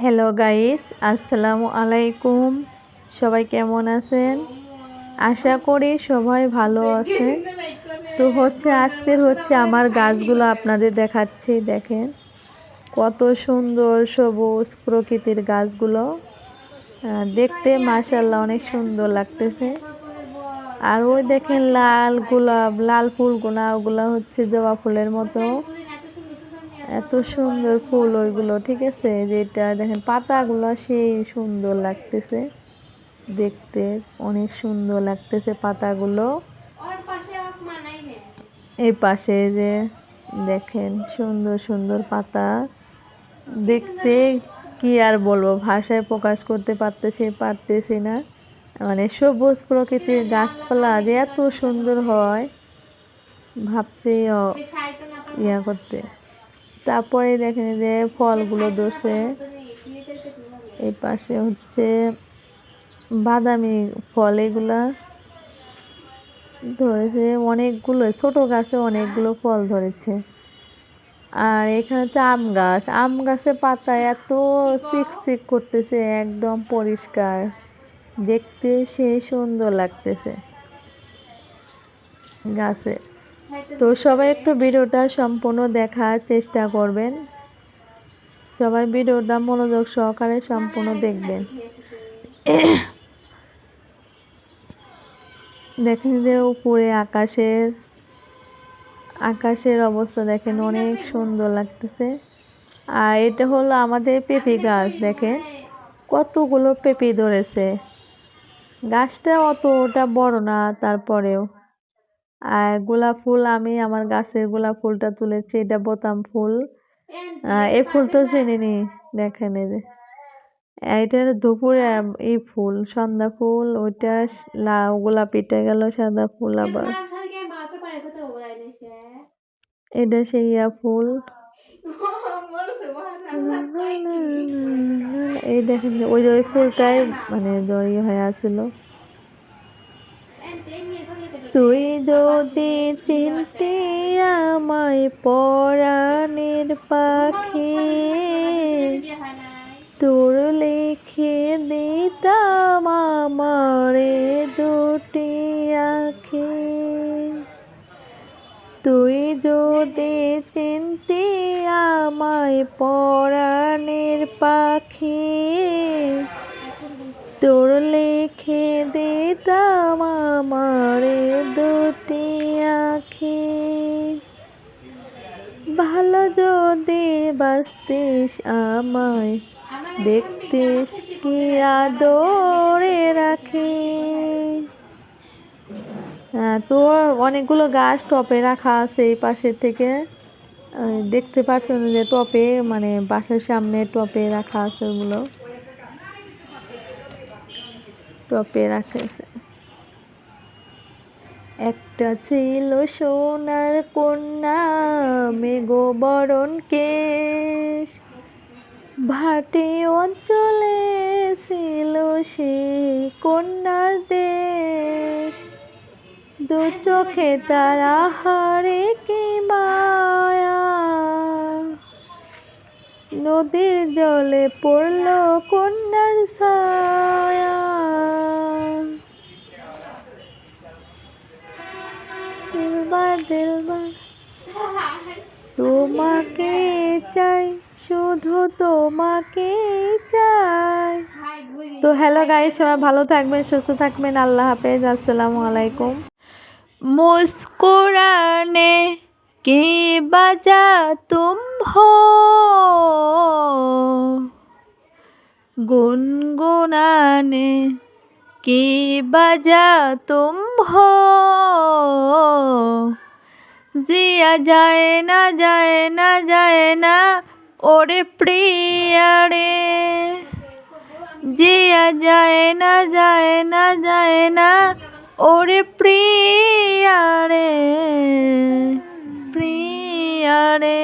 Hello guys আসসালামু আলাইকুম সবাই কেমন আছেন? আশা করি সবাই ভালো আছে তো হচ্ছে আজকের হচ্ছে আমার গাছগুলো আপনাদের দেখাচ্ছি, দেখেন। কত সুন্দর সবুজ প্রকৃতির গাছগুলো। দেখতে মাশাল্লাহ অনেক সুন্দর লাগতেছে। আর ওই দেখেন, লাল গোলাপ, লাল ফুলগুলা, ওগুলো হচ্ছে জবা ফুলের মতো। এত সুন্দর ফুল ওইগুলো, ঠিক আছে? যেটা দেখেন, পাতাগুলো সেই সুন্দর লাগতেছে। দেখতে অনেক সুন্দর লাগতেছে পাতাগুলো। এই পাশে যে দেখেন, সুন্দর সুন্দর পাতা। দেখতে কি আর বলব, ভাষায় প্রকাশ করতে পারতেছি পারতেছি না। মানে সবুজ প্রকৃতির গাছপালা যে এত সুন্দর হয় ভাবতে ইয়া করতে। তারপরে দেখেন যে ফলগুলো ধরছে। এই পাশে হচ্ছে বাদামি ফল এগুলা। ধরেছে অনেকগুলো, ছোট গাছে অনেকগুলো ফল ধরেছে। আর এখানে হচ্ছে আম গাছ। আম গাছে পাতা এত চিকচিক করতেছে, একদম পরিষ্কার। দেখতে সেই সুন্দর লাগতেছে। গাছে। তো সবাই একটু ভিডিওটা সম্পূর্ণ দেখার চেষ্টা করবেন। সবাই ভিডিওটা মনোযোগ সহকারে সম্পূর্ণ দেখবেন। দেখেন যে উপরে আকাশের আকাশের অবস্থা দেখেন অনেক সুন্দর লাগতেছে। আর এটা হলো আমাদের পেঁপে গাছ, দেখেন। কতগুলো পেঁপে ধরেছে। গাছটা অতটা বড় না, তারপরেও। গোলাপ ফুল আমি আমার গাছের গোলাপ ফুলটা তুলেছি এটা বোতাম ফুল। এই ফুল তো চিনিনি দেখেন এই যে। এটা দুপুরে এই ফুল সন্ধ্যা ফুল ওইটা লাউ গোলাপিটা গেল সাদা ফুল আবার। এটা সেই ফুল। এই দেখেন ওই যে ওই ফুলটাই মানে জড়িয়ে হয়ে আসছিল তুই যদি চিনতে আমায় পরাণের পাখি, তোর লিখে দিতাম আমারে দুটি আখি। তুই যদি চিনতে আমায় পরাণের পাখি তোর লেখে দিতাম আমারে দুটি আখি। ভালো যদি বাঁচতিস আমায়, দেখতিস কি আদরে রাখি। হ্যাঁ তোর অনেকগুলো গাছ টপে রাখা আছে এই পাশের থেকে। দেখতে পাচ্ছেন যে টপে মানে বাসার সামনে টপে রাখা আছে ওগুলো। টপে রাখেছে। একটা ছিল সোনার কন্যা, মেঘো বরণ কেশ। ভাটি অঞ্চলে ছিল সে কন্যার দেশ। দু চোখে তারা হারে কি নদীর জলে পড়ল কন্যার ছায়া। তোমাকে চাই, শুধু তোমাকে চাই। তো হ্যালো গাই সবাই ভালো থাকবেন, সুস্থ থাকবেন, আল্লাহ হাফেজ, আসসালামু আলাইকুম। মুস্কুরানে की वजह तुम हो गुनगुनाने की वजह तुम हो जिया जाए ना जाए ना जाए ना ওরে প্রিয়া রে জিয়া যায় না যায় না যায় না ওরে প্রিয়া রে প্রিয়া রে